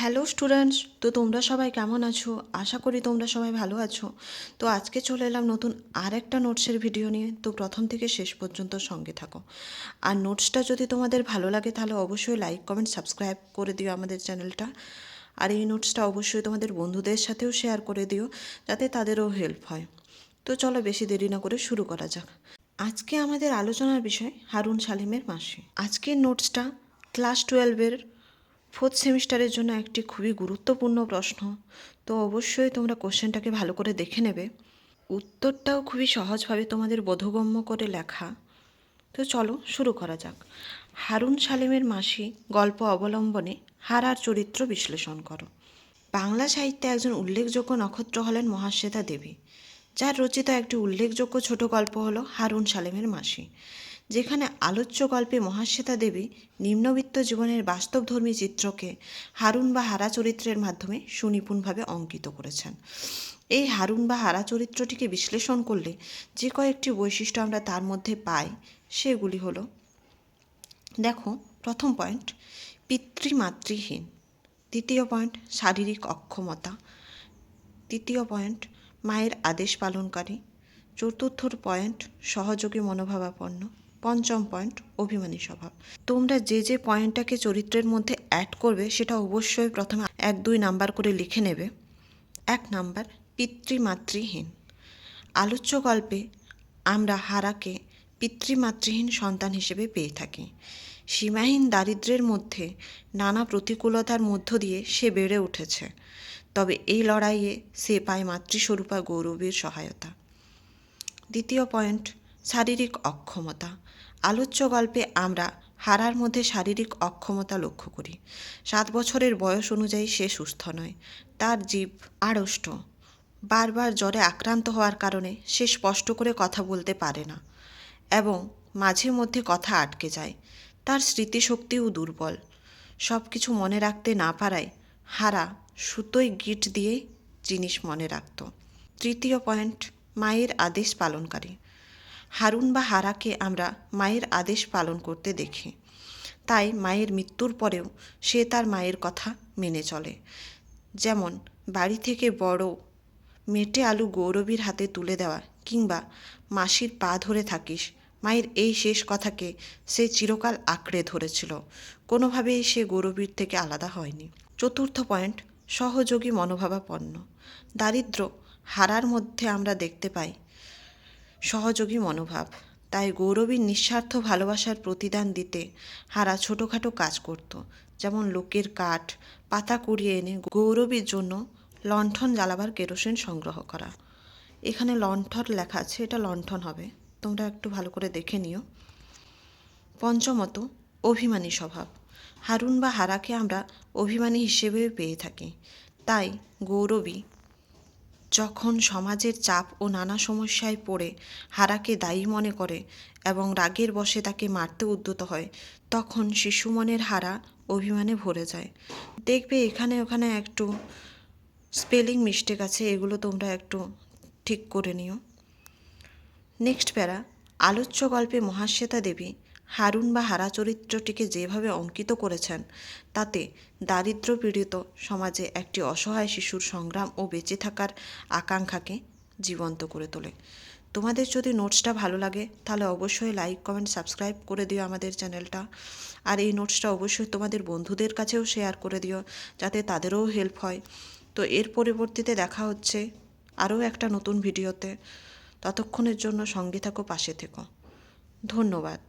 Hello students, তো তোমরা সবাই কেমন আছো? আশা করি তোমরা সবাই ভালো আছো। তো আজকে চলে এলাম নতুন আর একটা নোটসের ভিডিও নিয়ে। তো প্রথম থেকে শেষ পর্যন্ত সঙ্গে থাকো। আর নোটসটা যদি তোমাদের ভালো লাগে, তাহলে অবশ্যই লাইক, কমেন্ট, সাবস্ক্রাইব করে দিও আমাদের চ্যানেলটা। আর এই নোটসটা অবশ্যই তোমাদের বন্ধুদের সাথেও শেয়ার করে দিও, যাতে তাদেরও হেল্প হয়। তো চলো বেশি দেরি না করে শুরু করা যাক। আজকে আমাদের আলোচনার বিষয় হারুন সালিমের মাসি। আজকের নোটসটা ক্লাস টুয়েলভের ফোর্থ সেমিস্টারের জন্য একটি খুবই গুরুত্বপূর্ণ প্রশ্ন। তো অবশ্যই তোমরা কোশ্চেনটাকে ভালো করে দেখে নেবে। উত্তরটাও খুবই সহজভাবে তোমাদের বোধগম্য করে লেখা। তো চলো শুরু করা যাক। হারুন সালেমের মাসি গল্প অবলম্বনে হারার চরিত্র বিশ্লেষণ করো। বাংলা সাহিত্যে একজন উল্লেখযোগ্য নক্ষত্র হলেন মহাশ্বেতা দেবী। যার রচিত একটি উল্লেখযোগ্য ছোট গল্প হলো হারুন সালেমের মাসি। যেখানে আলোচ্য গল্পে মহাশ্বেতা দেবী নিম্নবিত্ত জীবনের বাস্তবধর্মী চিত্রকে হারুন বা হারা চরিত্রের মাধ্যমে সুনিপুণভাবে অঙ্কিত করেছেন। এই হারুন বা হারা চরিত্রটিকে বিশ্লেষণ করলে যে কয়েকটি বৈশিষ্ট্য আমরা তার মধ্যে পাই, সেগুলি হলো, দেখো, প্রথম পয়েন্ট, পিতৃমাতৃহীন। দ্বিতীয় পয়েন্ট, শারীরিক অক্ষমতা। তৃতীয় পয়েন্ট, মায়ের আদেশ পালনকারী। চতুর্থ পয়েন্ট, সহযোগী মনোভাবাপন্ন। পঞ্চম পয়েন্ট অভিমানী স্বভাব। তোমরা যে যে পয়েন্টটাকে চরিত্রের মধ্যে অ্যাড করবে, সেটা অবশ্যই প্রথমে এক দুই নাম্বার করে লিখে নেবে। এক নাম্বার, পিতৃমাতৃহীন। আলোচ্য গল্পে আমরা হারাকে পিতৃমাতৃহীন সন্তান হিসেবে পেয়ে থাকি। সীমাহীন দারিদ্র্যের মধ্যে নানা প্রতিকূলতার মধ্য দিয়ে সে বেড়ে উঠেছে। তবে এই লড়াইয়ে সে পায় মাতৃস্বরূপা গৌরবের সহায়তা। দ্বিতীয় পয়েন্ট শারীরিক অক্ষমতা। আলোচ্য গল্পে আমরা হারার মধ্যে শারীরিক অক্ষমতা লক্ষ্য করি। সাত বছরের বয়স অনুযায়ী সে সুস্থ নয়, তার জীব আড়ষ্ট। বারবার জ্বরে আক্রান্ত হওয়ার কারণে সে স্পষ্ট করে কথা বলতে পারে না এবং মাঝে মধ্যে কথা আটকে যায়। তার স্মৃতিশক্তিও দুর্বল। সব কিছু মনে রাখতে না পারায় হারা সুতোয় গিট দিয়ে জিনিস মনে রাখত। তৃতীয় পয়েন্ট, মায়ের আদেশ পালনকারী। হারুন বা হারাকে আমরা মায়ের আদেশ পালন করতে দেখি। তাই মায়ের মৃত্যুর পরেও সে তার মায়ের কথা মেনে চলে। যেমন, বাড়ি থেকে বড় মেটে আলু গৌরবীর হাতে তুলে দেওয়া কিংবা মাসির পা ধরে থাকিস, মায়ের এই শেষ কথাকে সে চিরকাল আঁকড়ে ধরেছিল। কোনোভাবেই সে গৌরবীর থেকে আলাদা হয়নি। চতুর্থ পয়েন্ট, সহযোগী মনোভাবাপন্ন। দারিদ্র, হারার মধ্যে আমরা দেখতে পাই সহযোগী মনোভাব। তাই গৌরবীর নিঃস্বার্থ ভালোবাসার প্রতিদান দিতে হারা ছোটোখাটো কাজ করত, যেমন লোকের কাঠ, পাতা কুড়িয়ে এনে গৌরবীর জন্য লণ্ঠন জ্বালাবার কেরোসিন সংগ্রহ করা। এখানে লণ্ঠন লেখা আছে, এটা লণ্ঠন হবে। তোমরা একটু ভালো করে দেখে নিও। পঞ্চমত, অভিমানী স্বভাব। হারুন বা হারাকে আমরা অভিমানী হিসেবে পেয়ে থাকি। তাই গৌরবী যখন সমাজের চাপ ও নানা সমস্যায় পড়ে, হারাকে দায়ী মনে করে এবং রাগের বশে তাকে মারতে উদ্যত হয়, তখন শিশু মনের হারা অভিমানে ভরে যায়। দেখবে এখানে ওখানে একটু স্পেলিং মিস্টেক আছে, এগুলো তোমরা একটু ঠিক করে নিও। নেক্সট প্যারা, আলোচ্য গল্পে মহাশ্বেতা দেবী হারুন বা হারা চরিত্রটিকে যেভাবে অঙ্কিত করেছেন, তাতে দারিদ্র পীড়িত সমাজে একটি অসহায় শিশুর সংগ্রাম ও বেঁচে থাকার আকাঙ্ক্ষাকে জীবন্ত করে তোলে। তোমাদের যদি নোটসটা ভালো লাগে, তাহলে অবশ্যই লাইক, কমেন্ট, সাবস্ক্রাইব করে দিও আমাদের চ্যানেলটা। আর এই নোটসটা অবশ্যই তোমাদের বন্ধুদের কাছেও শেয়ার করে দিও, যাতে তাদেরও হেল্প হয়। তো এর পরিবর্তিতে দেখা হচ্ছে আরও একটা নতুন ভিডিওতে। ততক্ষণের জন্য সঙ্গে থাকো, পাশে থেকো। ধন্যবাদ।